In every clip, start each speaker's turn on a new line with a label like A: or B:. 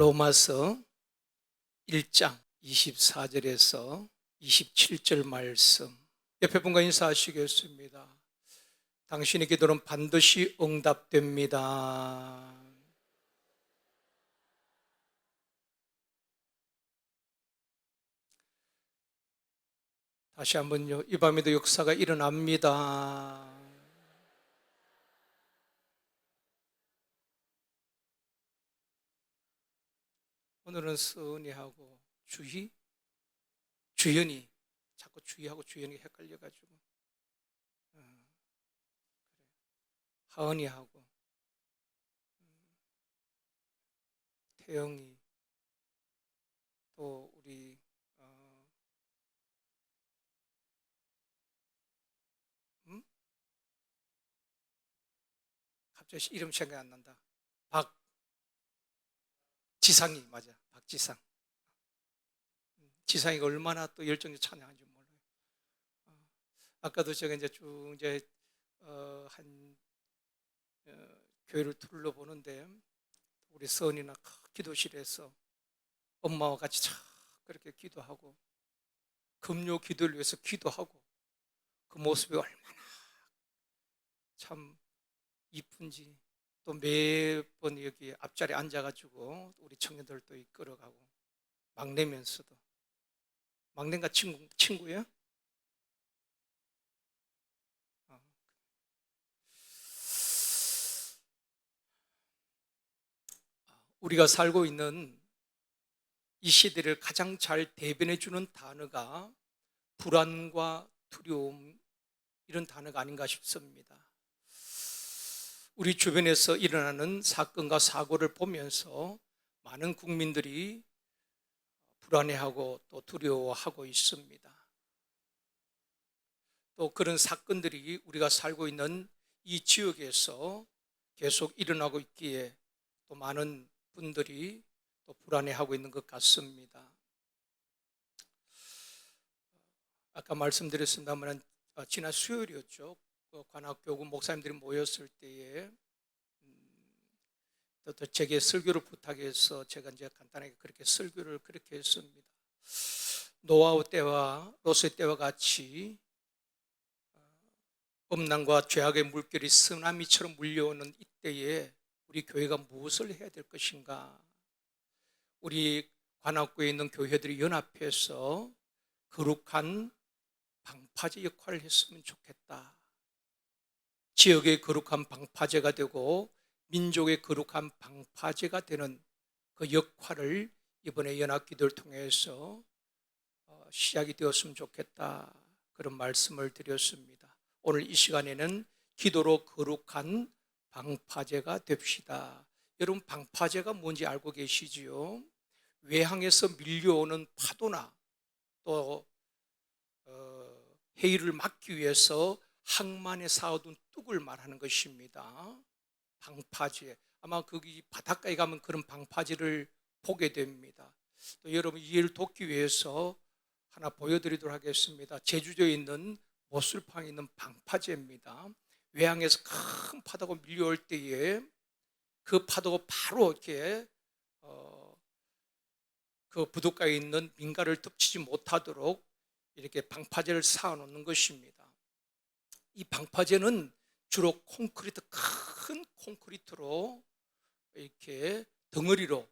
A: 로마서 1장 24절에서 27절 말씀 옆에 분과 인사하시겠습니다. 당신의 기도는 반드시 응답됩니다. 다시 한번요. 이 밤에도 역사가 일어납니다. 오늘은 선이하고 주희, 주연이 자꾸 주희하고 주연이 헷갈려가지고 어, 그래. 하은이하고 음, 태영이 또 우리 어, 음? 갑자기 이름 생각 안 난다. 박 지상이 맞아. 박지상. 음, 지상이가 얼마나 또 열정이 찬양한지 몰라요. 어, 아까도 제가 이제 쭉 이제 어, 한 어, 교회를 둘러보는데 우리 선이나 큰 기도실에서 엄마와 같이 참 그렇게 기도하고 금요 기도를 위해서 기도하고 그 모습이 얼마나 참 이쁜지 또 매번 여기 앞자리에 앉아가지고 우리 청년들도 이끌어가고 막내면서도 막내가 친구 친구예요? 어. 우리가 살고 있는 이 시대를 가장 잘 대변해 주는 단어가 불안과 두려움 이런 단어가 아닌가 싶습니다. 우리 주변에서 일어나는 사건과 사고를 보면서 많은 국민들이 불안해하고 또 두려워하고 있습니다. 또 그런 사건들이 우리가 살고 있는 이 지역에서 계속 일어나고 있기에 또 많은 분들이 또 불안해하고 있는 것 같습니다. 아까 말씀드렸습니다만 지난 수요일이었죠. 그 관악교구 목사님들이 모였을 때에 음, 또, 또 제게 설교를 부탁해서 제가 이제 간단하게 그렇게 설교를 그렇게 했습니다. 노아우 때와 로스 때와 같이 어, 죄악의 물결이 쓰나미처럼 물려오는 이때에 우리 교회가 무엇을 해야 될 것인가? 우리 관악구에 있는 교회들이 연합해서 거룩한 방파제 역할을 했으면 좋겠다. 지역의 거룩한 방파제가 되고 민족의 거룩한 방파제가 되는 그 역할을 이번에 연합기도를 통해서 어, 시작이 되었으면 좋겠다 그런 말씀을 드렸습니다. 오늘 이 시간에는 기도로 거룩한 방파제가 됩시다. 여러분 방파제가 뭔지 알고 계시지요? 외항에서 밀려오는 파도나 또 어, 해일을 막기 위해서 항만에 쌓아둔 뚝을 말하는 것입니다. 방파제. 아마 거기 바닷가에 가면 그런 방파제를 보게 됩니다. 또 여러분 이해를 돕기 위해서 하나 보여드리도록 하겠습니다. 제주도에 있는 모슬팡에 있는 방파제입니다. 외항에서 큰 파도가 밀려올 때에 그 파도가 바로 이렇게 어, 그 부둣가에 있는 민가를 덮치지 못하도록 이렇게 방파제를 쌓아놓는 것입니다. 이 방파제는 주로 콘크리트 큰 콘크리트로 이렇게 덩어리로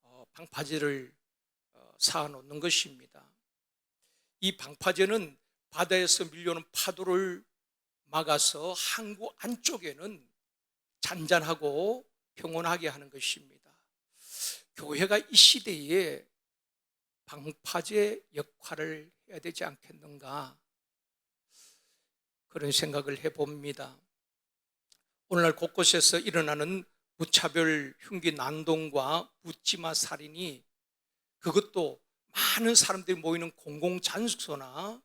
A: 어, 방파제를 어, 쌓아 놓는 것입니다. 이 방파제는 바다에서 밀려오는 파도를 막아서 항구 안쪽에는 잔잔하고 평온하게 하는 것입니다. 교회가 이 시대에 방파제 역할을 해야 되지 않겠는가? 그런 생각을 해봅니다. 오늘날 곳곳에서 일어나는 무차별 흉기 난동과 묻지마 살인이 그것도 많은 사람들이 모이는 공공장소나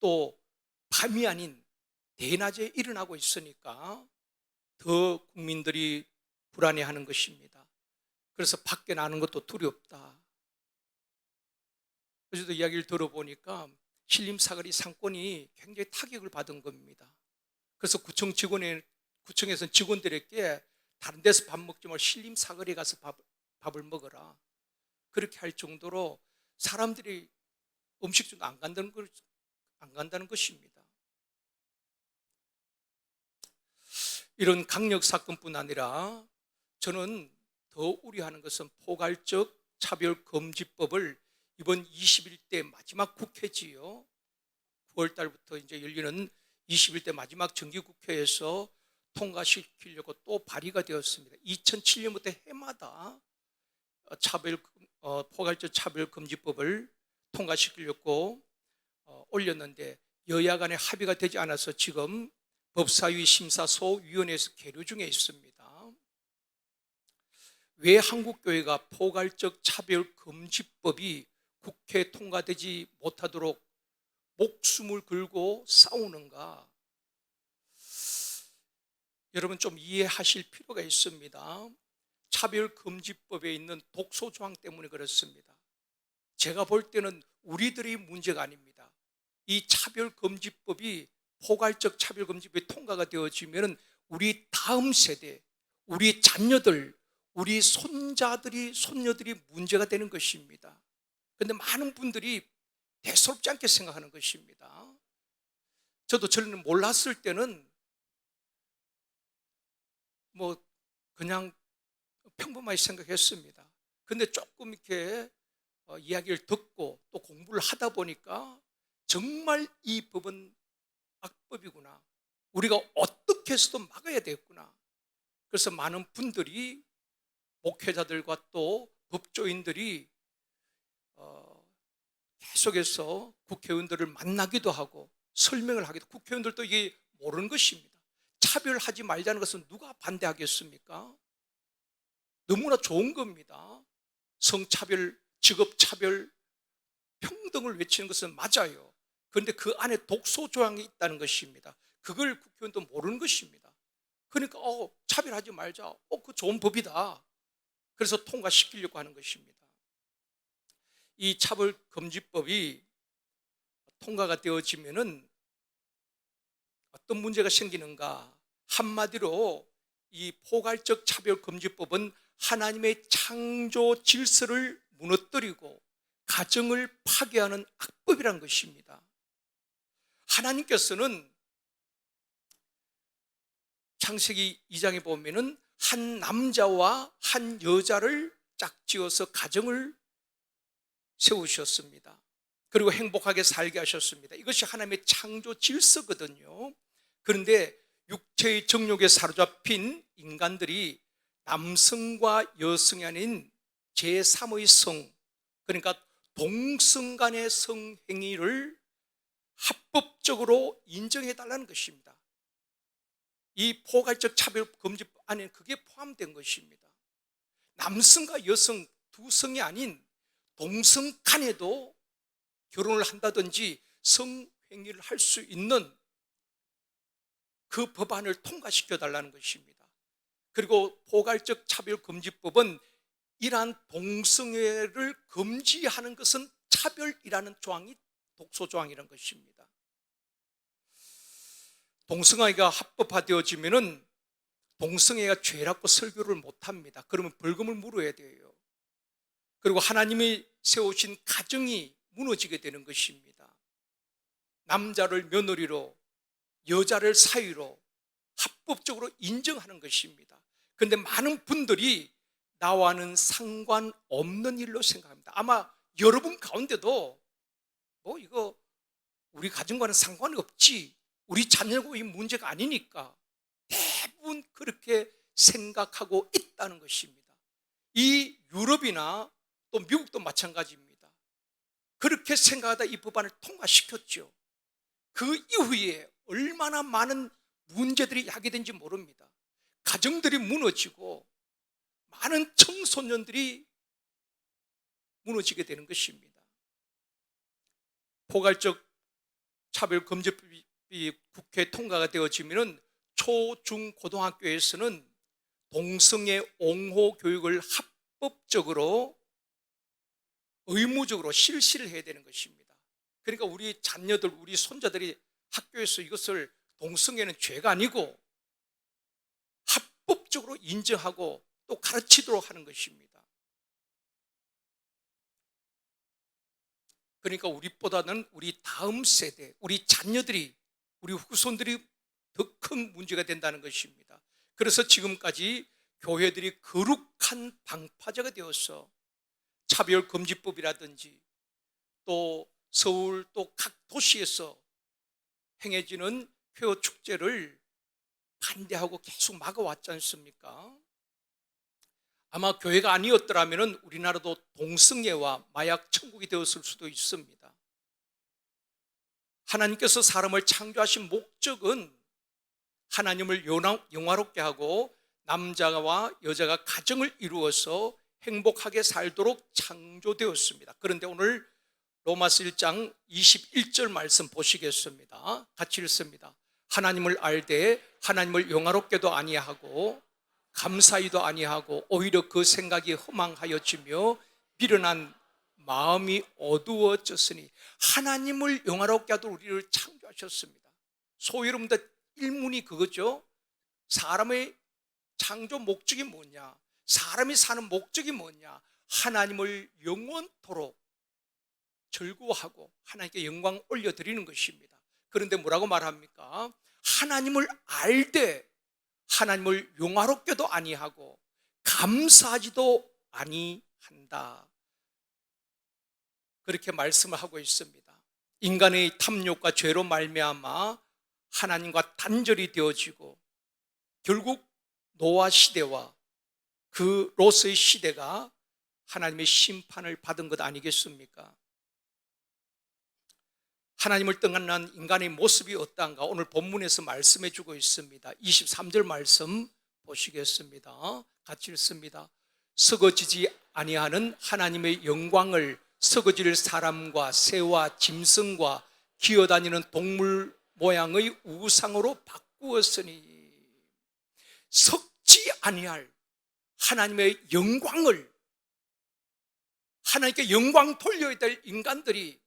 A: 또 밤이 아닌 대낮에 일어나고 있으니까 더 국민들이 불안해하는 것입니다. 그래서 밖에 나는 것도 두렵다. 그래도 이야기를 들어보니까 신림 사거리 상권이 굉장히 타격을 받은 겁니다. 그래서 구청 직원의 구청에서 직원들에게 다른 데서 밥 먹지 말고 신림 사거리 가서 밥, 밥을 먹어라. 그렇게 할 정도로 사람들이 음식 중안 간다는 걸, 안 간다는 것입니다. 이런 강력 사건뿐 아니라 저는 더 우려하는 것은 포괄적 차별 금지법을 이번 21대 마지막 국회지요. 9월 달부터 이제 열리는 21대 마지막 정기국회에서 통과시키려고 또 발의가 되었습니다. 2007년부터 해마다 차별 어, 포괄적 차별 금지법을 통과시키려고 어, 올렸는데 여야 간에 합의가 되지 않아서 지금 법사위 심사소 위원회에서 계류 중에 있습니다. 왜 한국교회가 포괄적 차별 금지법이 국회 통과되지 못하도록 목숨을 걸고 싸우는가? 여러분 좀 이해하실 필요가 있습니다. 차별금지법에 있는 독소 조항 때문에 그렇습니다. 제가 볼 때는 우리들이 문제가 아닙니다. 이 차별금지법이 포괄적 차별금지법이 통과가 되어지면 우리 다음 세대, 우리 자녀들, 우리 손자들이 손녀들이 문제가 되는 것입니다. 그런데 많은 분들이 대수롭지 않게 생각하는 것입니다. 저도 저는 몰랐을 때는 뭐 그냥 평범하게 생각했습니다. 근데 조금 이렇게 어, 이야기를 듣고 또 공부를 하다 보니까 정말 이 법은 악법이구나. 우리가 어떻게 해서도 막아야 되겠구나. 그래서 많은 분들이 목회자들과 또 법조인들이 어, 계속해서 국회의원들을 만나기도 하고 설명을 하기도 국회의원들도 이게 모르는 것입니다. 차별하지 말자는 것은 누가 반대하겠습니까? 너무나 좋은 겁니다. 성차별, 직업차별, 평등을 외치는 것은 맞아요. 그런데 그 안에 독소 조항이 있다는 것입니다. 그걸 국회의원도 모르는 것입니다. 그러니까 어, 차별하지 말자. 어, 그 좋은 법이다. 그래서 통과시키려고 하는 것입니다. 이 차별 금지법이 통과가 되어지면은 어떤 문제가 생기는가? 한마디로 이 포괄적 차별 금지법은 하나님의 창조 질서를 무너뜨리고 가정을 파괴하는 악법이란 것입니다. 하나님께서는 창세기 2장에 보면은 한 남자와 한 여자를 짝지어서 가정을 세우셨습니다. 그리고 행복하게 살게 하셨습니다. 이것이 하나님의 창조 질서거든요. 그런데 육체의 정욕에 사로잡힌 인간들이 남성과 여성이 아닌 제3의 성, 그러니까 동성 간의 성행위를 합법적으로 인정해 달라는 것입니다. 이 포괄적 차별 금지 안에 그게 포함된 것입니다. 남성과 여성 두 성이 아닌 동성 간에도 결혼을 한다든지 성행위를 할 수 있는 그 법안을 통과시켜 달라는 것입니다. 그리고 포괄적 차별금지법은 이러한 동성애를 금지하는 것은 차별이라는 조항이 독소조항이라는 것입니다. 동성애가 합법화되어지면은 동성애가 죄라고 설교를 못합니다. 그러면 벌금을 물어야 돼요. 그리고 하나님이 세우신 가정이 무너지게 되는 것입니다. 남자를 며느리로, 여자를 사위로 합법적으로 인정하는 것입니다. 그런데 많은 분들이 나와는 상관없는 일로 생각합니다. 아마 여러분 가운데도 뭐 이거 우리 가정과는 상관이 없지. 우리 자녀고 이 문제가 아니니까 대부분 그렇게 생각하고 있다는 것입니다. 이 유럽이나 또 미국도 마찬가지입니다. 그렇게 생각하다 이 법안을 통과시켰죠. 그 이후에 얼마나 많은 문제들이 야기된지 모릅니다. 가정들이 무너지고 많은 청소년들이 무너지게 되는 것입니다. 포괄적 차별금지법이 국회 통과가 되어지면 초, 중, 고등학교에서는 동성애 옹호 교육을 합법적으로 의무적으로 실시를 해야 되는 것입니다. 그러니까 우리 자녀들, 우리 손자들이 학교에서 이것을 동성애는 죄가 아니고 합법적으로 인정하고 또 가르치도록 하는 것입니다. 그러니까 우리보다는 우리 다음 세대, 우리 자녀들이, 우리 후손들이 더 큰 문제가 된다는 것입니다. 그래서 지금까지 교회들이 거룩한 방파제가 되어서 차별금지법이라든지 또 서울 또 각 도시에서 행해지는 폐허 축제를 반대하고 계속 막아왔지 않습니까? 아마 교회가 아니었더라면 우리나라도 동성애와 마약 천국이 되었을 수도 있습니다. 하나님께서 사람을 창조하신 목적은 하나님을 영화- 영화롭게 하고 남자와 여자가 가정을 이루어서 행복하게 살도록 창조되었습니다. 그런데 오늘 로마서 1장 21절 말씀 보시겠습니다. 같이 읽습니다. 하나님을 알되 하나님을 영화롭게도 아니하고 감사히도 아니하고 오히려 그 생각이 허망하여지며 미련한 마음이 어두워졌으니 하나님을 영화롭게 하도록 우리를 창조하셨습니다. 소위 여러분들 일문이 그거죠. 사람의 창조 목적이 뭐냐? 사람이 사는 목적이 뭐냐? 하나님을 영원토록 즐거워하고 하나님께 영광 올려드리는 것입니다. 그런데 뭐라고 말합니까? 하나님을 알되 하나님을 용화롭게도 아니하고 감사하지도 아니한다. 그렇게 말씀을 하고 있습니다. 인간의 탐욕과 죄로 말미암아 하나님과 단절이 되어지고 결국 노아 시대와 그 로스의 시대가 하나님의 심판을 받은 것 아니겠습니까? 하나님을 떠난 인간의 모습이 어떠한가 오늘 본문에서 말씀해 주고 있습니다. 23절 말씀 보시겠습니다. 같이 읽습니다. 썩어지지 아니하는 하나님의 영광을 썩어질 사람과 새와 짐승과 기어다니는 동물 모양의 우상으로 바꾸었으니 썩지 아니할 하나님의 영광을 하나님께 영광 돌려야 될 인간들이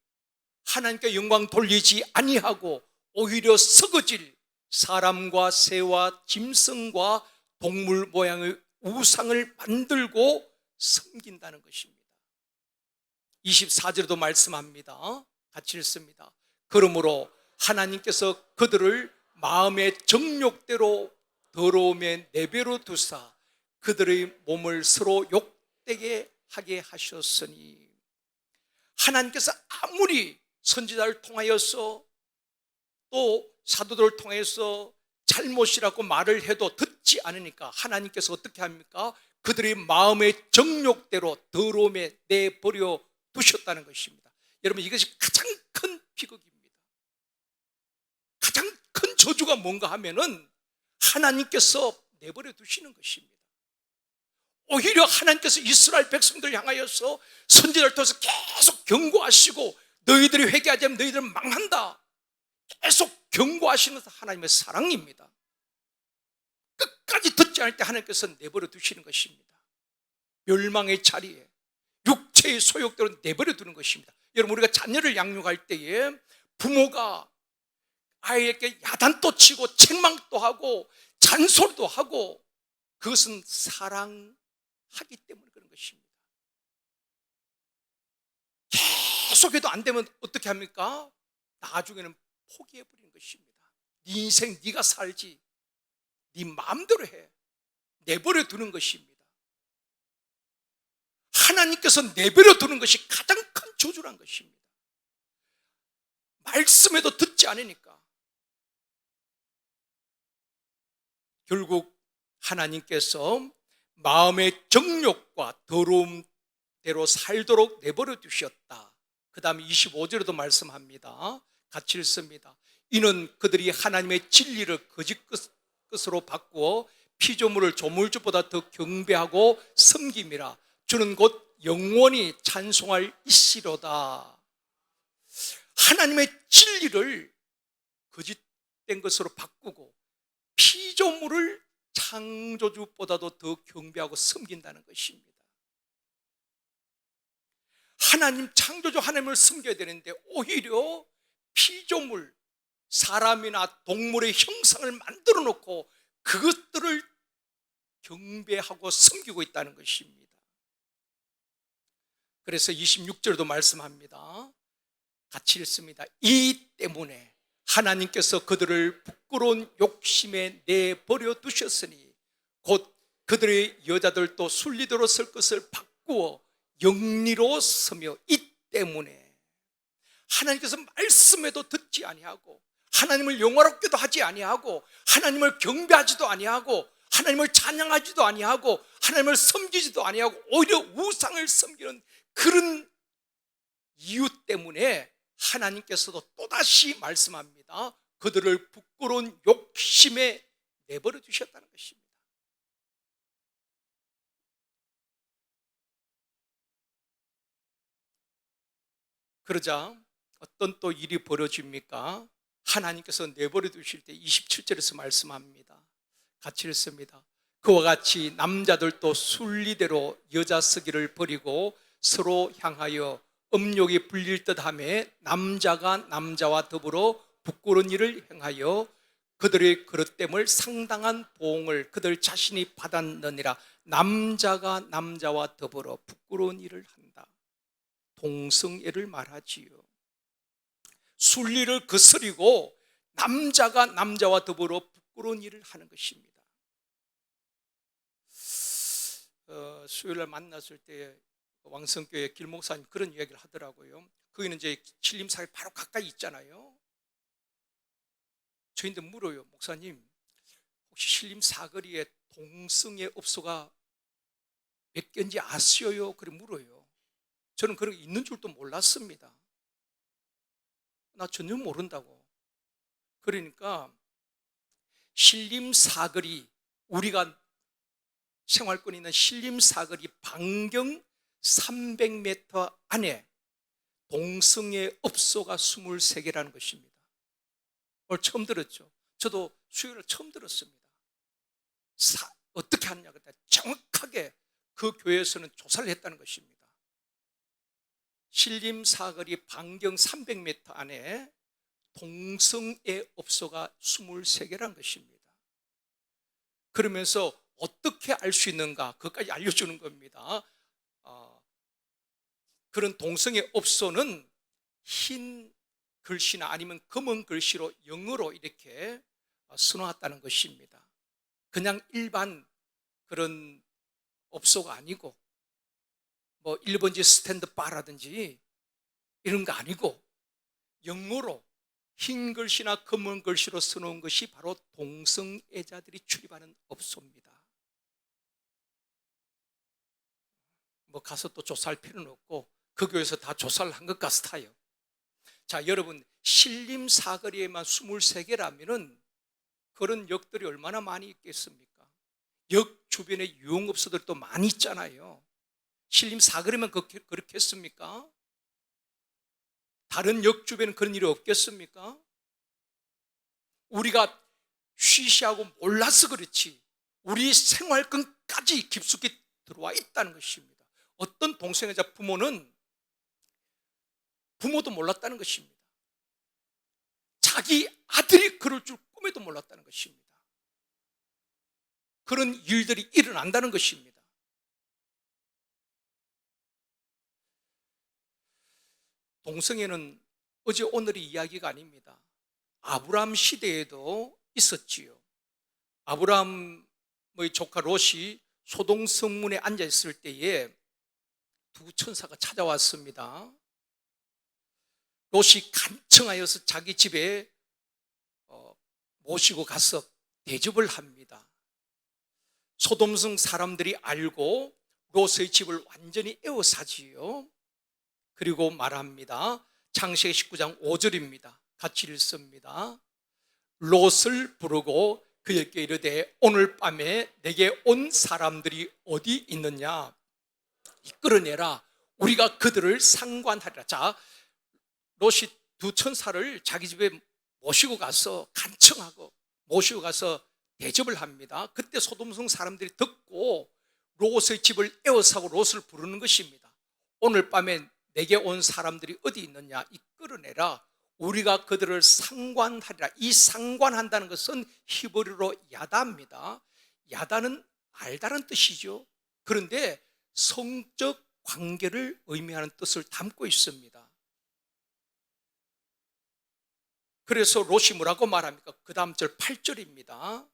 A: 하나님께 영광 돌리지 아니하고 오히려 썩어질 사람과 새와 짐승과 동물 모양의 우상을 만들고 섬긴다는 것입니다. 24절에도 말씀합니다. 같이 읽습니다. 그러므로 하나님께서 그들을 마음의 정욕대로 더러움의 내배로 두사 그들의 몸을 서로 욕되게 하게 하셨으니 하나님께서 아무리 선지자를 통하여서 또 사도들을 통해서 잘못이라고 말을 해도 듣지 않으니까 하나님께서 어떻게 합니까? 그들의 마음의 정욕대로 더러움에 내버려 두셨다는 것입니다. 여러분 이것이 가장 큰 비극입니다. 가장 큰 저주가 뭔가 하면은 하나님께서 내버려 두시는 것입니다. 오히려 하나님께서 이스라엘 백성들 향하여서 선지자를 통해서 계속 경고하시고 너희들이 회개하지 않으면 너희들은 망한다. 계속 경고하시는 하나님의 사랑입니다. 끝까지 듣지 않을 때 하나님께서 내버려 두시는 것입니다. 멸망의 자리에 육체의 소욕대로 내버려 두는 것입니다. 여러분 우리가 자녀를 양육할 때에 부모가 아이에게 야단도 치고 책망도 하고 잔소리도 하고 그것은 사랑하기 때문에 그런 것입니다. 계속해도 안 되면 어떻게 합니까? 나중에는 포기해 버리는 것입니다. 네 인생 네가 살지. 네 마음대로 해. 내버려 두는 것입니다. 하나님께서 내버려 두는 것이 가장 큰 저주란 것입니다. 말씀에도 듣지 않으니까. 결국 하나님께서 마음의 정욕과 더러움대로 살도록 내버려 두셨다. 그 다음에 25절에도 말씀합니다. 같이 읽습니다. 이는 그들이 하나님의 진리를 거짓 것으로 바꾸어 피조물을 조물주보다 더 경배하고 섬김이라 주는 곧 영원히 찬송할 이시로다. 하나님의 진리를 거짓된 것으로 바꾸고 피조물을 창조주보다도 더 경배하고 섬긴다는 것입니다. 하나님 창조주 하나님을 섬겨야 되는데 오히려 피조물 사람이나 동물의 형상을 만들어 놓고 그것들을 경배하고 섬기고 있다는 것입니다. 그래서 26절도 말씀합니다. 같이 읽습니다. 이 때문에 하나님께서 그들을 부끄러운 욕심에 내버려 두셨으니 곧 그들의 여자들도 순리대로 쓸 것을 바꾸어 영리로 서며 이 때문에 하나님께서 말씀에도 듣지 아니하고 하나님을 영화롭게도 하지 아니하고 하나님을 경배하지도 아니하고 하나님을 찬양하지도 아니하고 하나님을 섬기지도 아니하고 오히려 우상을 섬기는 그런 이유 때문에 하나님께서도 또다시 말씀합니다. 그들을 부끄러운 욕심에 내버려 두셨다는 것입니다. 그러자 어떤 또 일이 벌어집니까? 하나님께서 내버려 두실 때 27절에서 말씀합니다. 같이 읽습니다. 그와 같이 남자들도 순리대로 여자 쓰기를 버리고 서로 향하여 음욕이 불릴 듯함에 남자가 남자와 더불어 부끄러운 일을 행하여 그들의 그릇됨을 상당한 보응을 그들 자신이 받았느니라 남자가 남자와 더불어 부끄러운 일을. 동성애를 말하지요. 순리를 거스리고 남자가 남자와 더불어 부끄러운 일을 하는 것입니다. 어, 수요일 날 만났을 때 왕성교회 길목사님 그런 이야기를 하더라고요. 거기는 이제 신림사에 바로 가까이 있잖아요. 저희한테 물어요. 목사님, 혹시 신림 사거리에 동성애 업소가 몇 개인지 아시어요? 그래 물어요. 저는 그런 게 있는 줄도 몰랐습니다. 나 전혀 모른다고. 그러니까 신림 사거리 우리가 생활권 있는 신림 사거리 반경 300m 안에 동성애 업소가 23개라는 것입니다. 오늘 처음 들었죠. 저도 수요일을 처음 들었습니다. 사, 어떻게 하느냐 그때 정확하게 그 교회에서는 조사를 했다는 것입니다. 신림 사거리 반경 300m 안에 동성애 업소가 23개라는 것입니다. 그러면서 어떻게 알 수 있는가? 그것까지 알려주는 겁니다. 어, 그런 동성애 업소는 흰 글씨나 아니면 검은 글씨로 영어로 이렇게 써놨다는 것입니다. 그냥 일반 그런 업소가 아니고 뭐 1번지 스탠드 바라든지 이런 거 아니고 영어로 흰 글씨나 검은 글씨로 써놓은 것이 바로 동성애자들이 출입하는 업소입니다. 뭐 가서 또 조사할 필요는 없고 그 교회에서 다 조사를 한 것 같아요. 자, 여러분 신림 사거리에만 23개라면은 그런 역들이 얼마나 많이 있겠습니까? 역 주변에 유흥업소들도 많이 있잖아요. 신림 사거리만 그렇게, 했습니까? 다른 역 주변은 그런 일이 없겠습니까? 우리가 쉬쉬하고 몰라서 그렇지 우리 생활권까지 깊숙이 들어와 있다는 것입니다. 어떤 동성애자 부모는 부모도 몰랐다는 것입니다. 자기 아들이 그럴 줄 꿈에도 몰랐다는 것입니다. 그런 일들이 일어난다는 것입니다. 동성애는 어제 오늘의 이야기가 아닙니다. 아브람 시대에도 있었지요. 아브람의 조카 롯이 소동 성문에 앉아 있을 때에 두 천사가 찾아왔습니다. 롯이 간청하여서 자기 집에 어, 모시고 가서 대접을 합니다. 소돔성 사람들이 알고 롯의 집을 완전히 에워싸지요. 그리고 말합니다. 창세기 19장 5절입니다. 같이 읽습니다. 롯을 부르고 그에게 이르되 오늘 밤에 내게 온 사람들이 어디 있느냐 이끌어내라 우리가 그들을 상관하리라 자 롯이 두 천사를 자기 집에 모시고 가서 간청하고 모시고 가서 대접을 합니다 그때 소돔성 사람들이 듣고 롯의 집을 에워싸고 롯을 부르는 것입니다 오늘 밤에 내게 온 사람들이 어디 있느냐 이끌어내라 우리가 그들을 상관하리라 이 상관한다는 것은 히브리로 야다입니다 야다는 알다는 뜻이죠 그런데 성적 관계를 의미하는 뜻을 담고 있습니다 그래서 롯이 뭐라고 말합니까? 그 다음 절 8절입니다.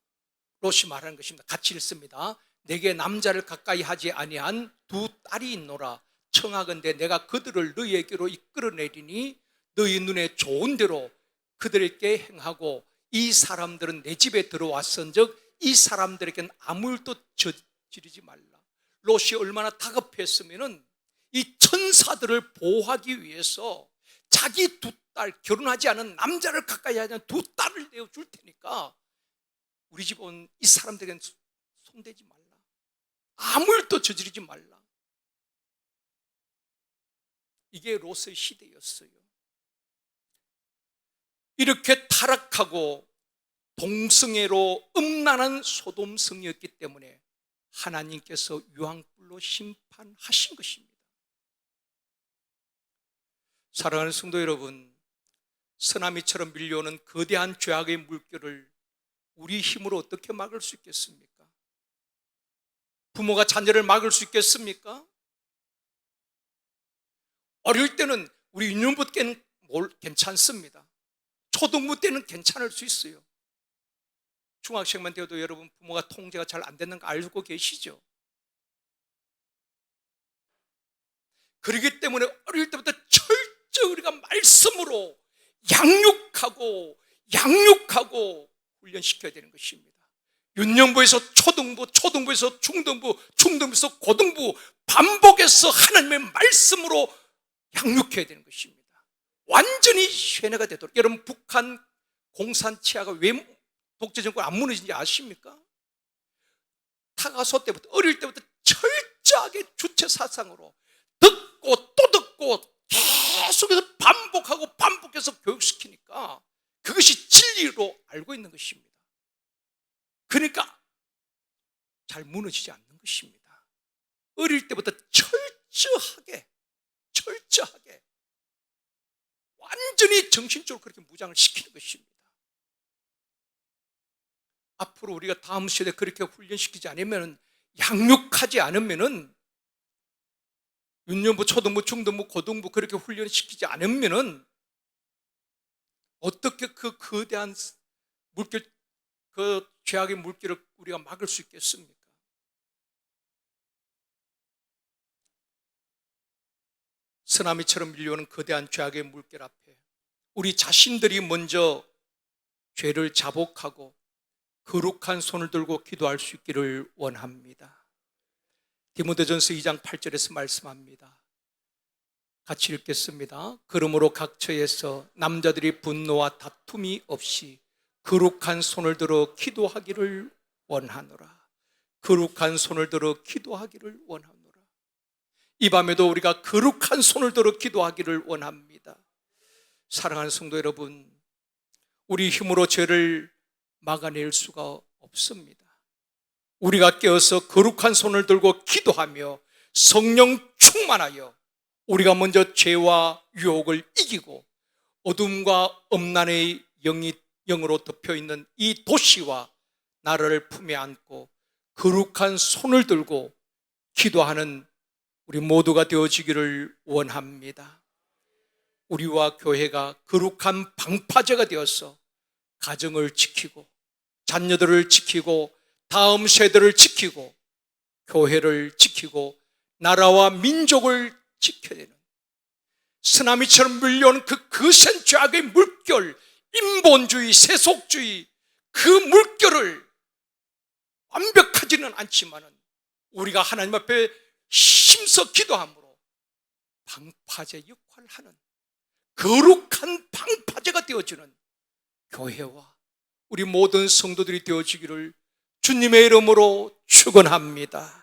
A: 롯이 말하는 것입니다. 같이 읽습니다. 내게 남자를 가까이 하지 아니한 두 딸이 있노라. 청하건대 내가 그들을 너희에게로 이끌어내리니 너희 눈에 좋은 대로 그들에게 행하고 이 사람들은 내 집에 들어왔은즉 이 사람들에게는 아무 일도 저지르지 말라. 롯이 얼마나 다급했으면은 이 천사들을 보호하기 위해서 자기 두 딸 결혼하지 않은 남자를 가까이 하는 두 딸을 내어 줄 테니까 우리 집 온 이 사람들에게는 손대지 말라. 아무 일도 저지르지 말라. 이게 롯의 시대였어요. 이렇게 타락하고 동성애로 음란한 소돔성이었기 때문에 하나님께서 유황불로 심판하신 것입니다. 사랑하는 성도 여러분, 쓰나미처럼 밀려오는 거대한 죄악의 물결을 우리 힘으로 어떻게 막을 수 있겠습니까? 부모가 자녀를 막을 수 있겠습니까? 어릴 때는 우리 유년부 때는 뭘 괜찮습니다. 초등부 때는 괜찮을 수 있어요. 중학생만 되어도 여러분 부모가 통제가 잘 안 되는 거 알고 계시죠? 그렇기 때문에 어릴 때부터 철저히 우리가 말씀으로 양육하고 양육하고 훈련시켜야 되는 것입니다. 윤년부에서 초등부, 초등부에서 중등부, 중등부에서 고등부 반복해서 하나님의 말씀으로 양육해야 되는 것입니다. 완전히 쇠뇌가 되도록 여러분 북한 공산 치하가 왜 독재 정권 안 무너진지 아십니까? 타가소 때부터 어릴 때부터 철저하게 주체 사상으로 듣고 또 듣고 계속해서 반복하고 반복해서 교육시키니까 그것이 진리로 알고 있는 것입니다. 그러니까 잘 무너지지 않는 것입니다. 어릴 때부터 철저하게 철저하게 완전히 정신적으로 그렇게 무장을 시키는 것입니다. 앞으로 우리가 다음 세대 그렇게 훈련시키지 않으면 양육하지 않으면은 윤년부, 초등부, 중등부, 고등부 그렇게 훈련시키지 않으면은 어떻게 그 거대한 물결, 그 죄악의 물결을 우리가 막을 수 있겠습니까? 쓰나미처럼 밀려오는 거대한 죄악의 물결 앞에 우리 자신들이 먼저 죄를 자복하고 거룩한 손을 들고 기도할 수 있기를 원합니다. 디모데전서 2장 8절에서 말씀합니다. 같이 읽겠습니다. 그러므로 각 처에서 남자들이 분노와 다툼이 없이 거룩한 손을 들어 기도하기를 원하노라. 거룩한 손을 들어 기도하기를 원하노라. 이 밤에도 우리가 거룩한 손을 들어 기도하기를 원합니다. 사랑하는 성도 여러분, 우리 힘으로 죄를 막아낼 수가 없습니다. 우리가 깨어서 거룩한 손을 들고 기도하며 성령 충만하여 우리가 먼저 죄와 유혹을 이기고 어둠과 엄난의 영이 영으로 덮여 있는 이 도시와 나라를 품에 안고 거룩한 손을 들고 기도하는 우리 모두가 되어지기를 원합니다. 우리와 교회가 거룩한 방파제가 되어서 가정을 지키고 자녀들을 지키고 다음 세대를 지키고 교회를 지키고 나라와 민족을 지켜야 되는 쓰나미처럼 물려오는 그 거센 죄악의 물결, 인본주의, 세속주의 그 물결을 완벽하지는 않지만은 우리가 하나님 앞에 힘써 기도함으로 방파제 역할을 하는 거룩한 방파제가 되어주는 교회와 우리 모든 성도들이 되어지기를 주님의 이름으로 축원합니다.